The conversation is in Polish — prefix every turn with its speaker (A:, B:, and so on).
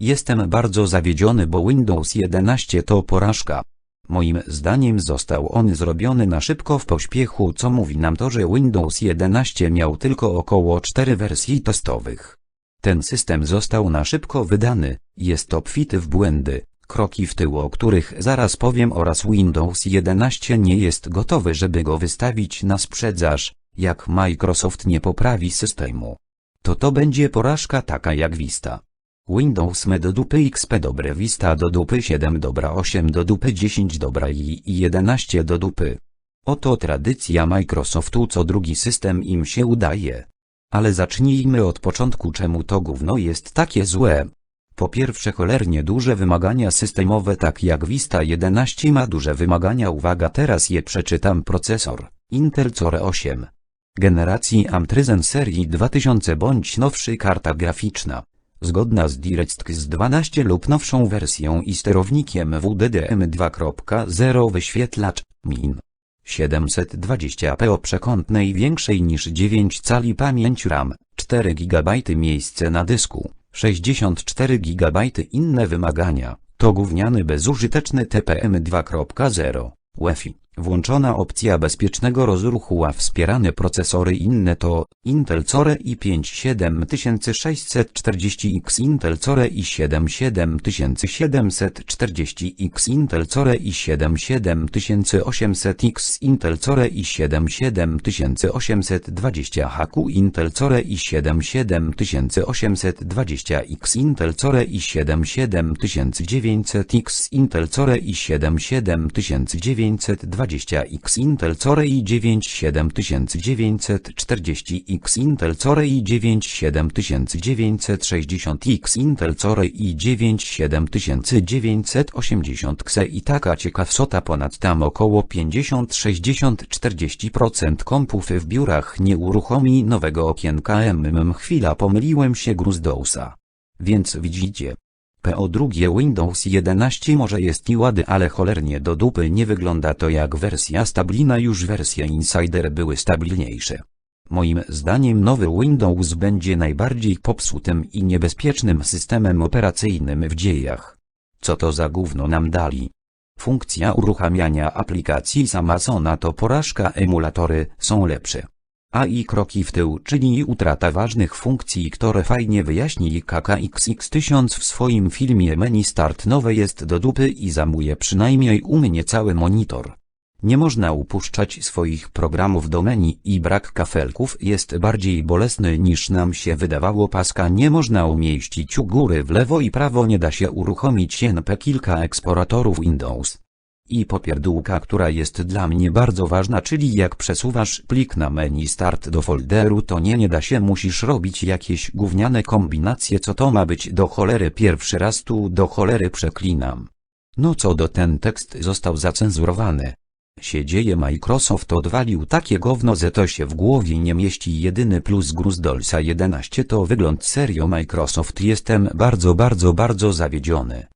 A: Jestem bardzo zawiedziony, bo Windows 11 to porażka. Moim zdaniem został on zrobiony na szybko w pośpiechu, co mówi nam to, że Windows 11 miał tylko około 4 wersji testowych. Ten system został na szybko wydany, jest obfity w błędy, kroki w tył, o których zaraz powiem oraz Windows 11 nie jest gotowy, żeby go wystawić na sprzedaż, jak Microsoft nie poprawi systemu. To to będzie porażka taka jak Vista. Windows me do dupy XP dobre Vista do dupy 7 dobra 8 do dupy 10 dobra i i 11 do dupy. Oto tradycja Microsoftu co drugi system im się udaje. Ale zacznijmy od początku czemu to gówno jest takie złe. Po pierwsze cholernie duże wymagania systemowe tak jak Vista 11 ma duże wymagania uwaga teraz je przeczytam procesor Intel Core 8 generacji Amtryzen serii 2000 bądź nowszy karta graficzna zgodna z DirectX 12 lub nowszą wersją i sterownikiem WDDM 2.0 wyświetlacz min 720p o przekątnej większej niż 9 cali pamięć RAM, 4 GB miejsce na dysku, 64 GB inne wymagania, to gówniany bezużyteczny TPM 2.0, Wi-Fi. Włączona opcja bezpiecznego rozruchu a wspierane procesory inne to Intel Core i5 7640X Intel Core i7 7740X Intel Core i7 7800X Intel Core i7 7820 HQ Intel Core i7 7820X Intel Core i7 7900X Intel Core i7 7920 20X Intel Core i9 7940X Intel Core i9 7960X Intel Core i9 7980Xe i taka ciekawsota ponad tam około 50-60-40% kompów w biurach nie uruchomi nowego okienka mm chwila pomyliłem się Grusdousa. Więc widzicie. Po drugie Windows 11 może jest i ale cholernie do dupy nie wygląda to jak wersja stabilna już wersje Insider były stabilniejsze. Moim zdaniem nowy Windows będzie najbardziej popsutym i niebezpiecznym systemem operacyjnym w dziejach. Co to za gówno nam dali? Funkcja uruchamiania aplikacji z Amazona to porażka emulatory są lepsze. A i kroki w tył, czyli utrata ważnych funkcji, które fajnie wyjaśni KKXX1000 w swoim filmie menu start nowe jest do dupy i zamuje przynajmniej u mnie cały monitor. Nie można upuszczać swoich programów do menu i brak kafelków jest bardziej bolesny niż nam się wydawało paska nie można umieścić u góry w lewo i prawo nie da się uruchomić NP kilka eksploratorów Windows i popierdółka, która jest dla mnie bardzo ważna, czyli jak przesuwasz plik na menu start do folderu to nie nie da się musisz robić jakieś gówniane kombinacje co to ma być do cholery pierwszy raz tu do cholery przeklinam. No co do ten tekst został zacenzurowany. Się dzieje Microsoft odwalił takie gówno, że to się w głowie nie mieści jedyny plus Grusdolsa 11 to wygląd serio Microsoft jestem bardzo bardzo bardzo zawiedziony.